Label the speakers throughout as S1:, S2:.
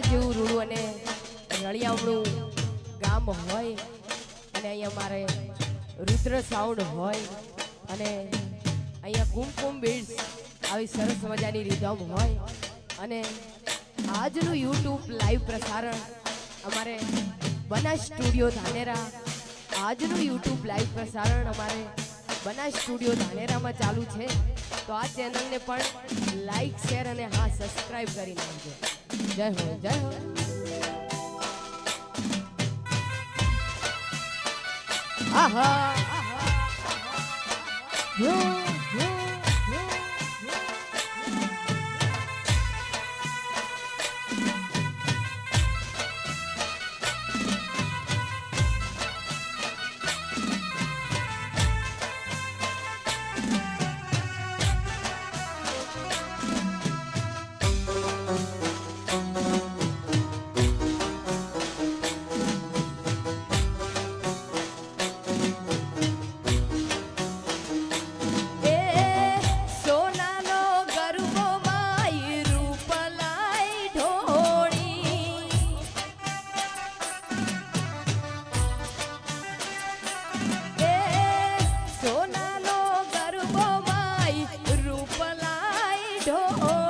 S1: સરાળ જેવું રૂડું અને રળિયામણું ગામ હોય અને અહીંયા મારે રુદ્ર સાઉન્ડ હોય અને અહીંયા કુમકુમ બીડ્સ આવી સરસ મજાની રીધમ હોય અને આજનું યુટ્યુબ લાઈવ પ્રસારણ અમારે બનાસ સ્ટુડિયો ધાનેરા આજનું યુટ્યુબ લાઈવ પ્રસારણ અમારે બનાસ સ્ટુડિયો ધાનેરામાં ચાલુ છે. તો આ ચેનલને પણ લાઈક શેર અને હા સબસ્ક્રાઈબ કરી નાખજો જય હો જય હો આહા આહા. Don't.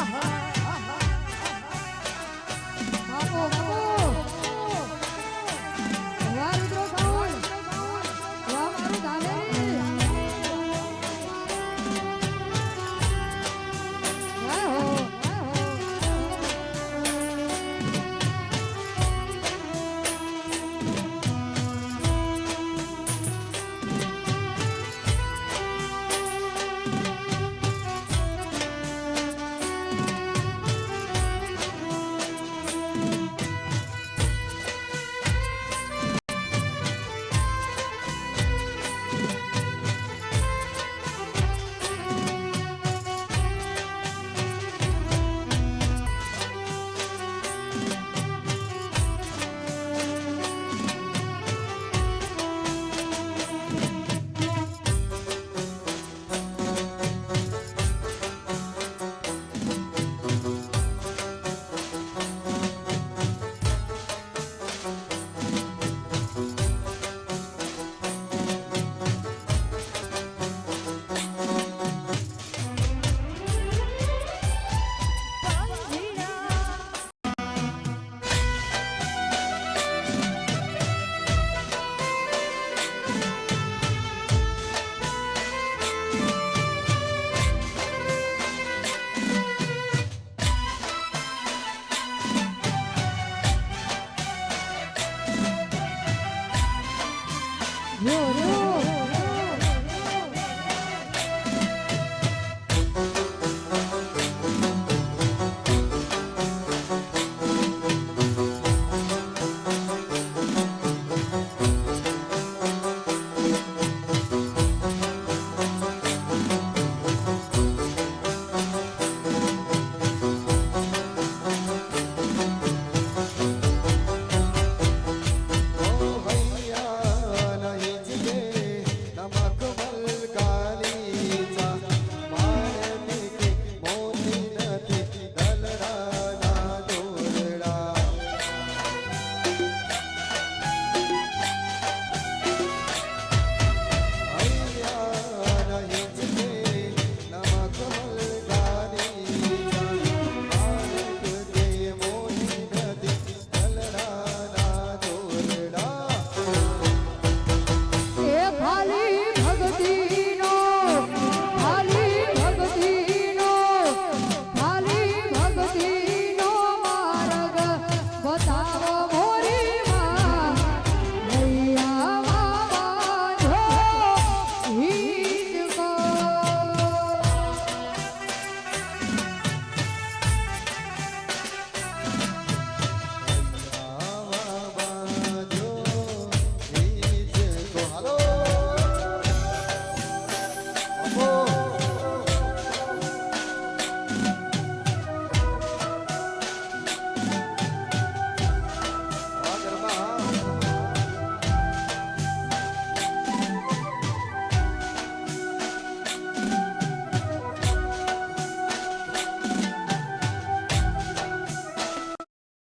S1: Aha.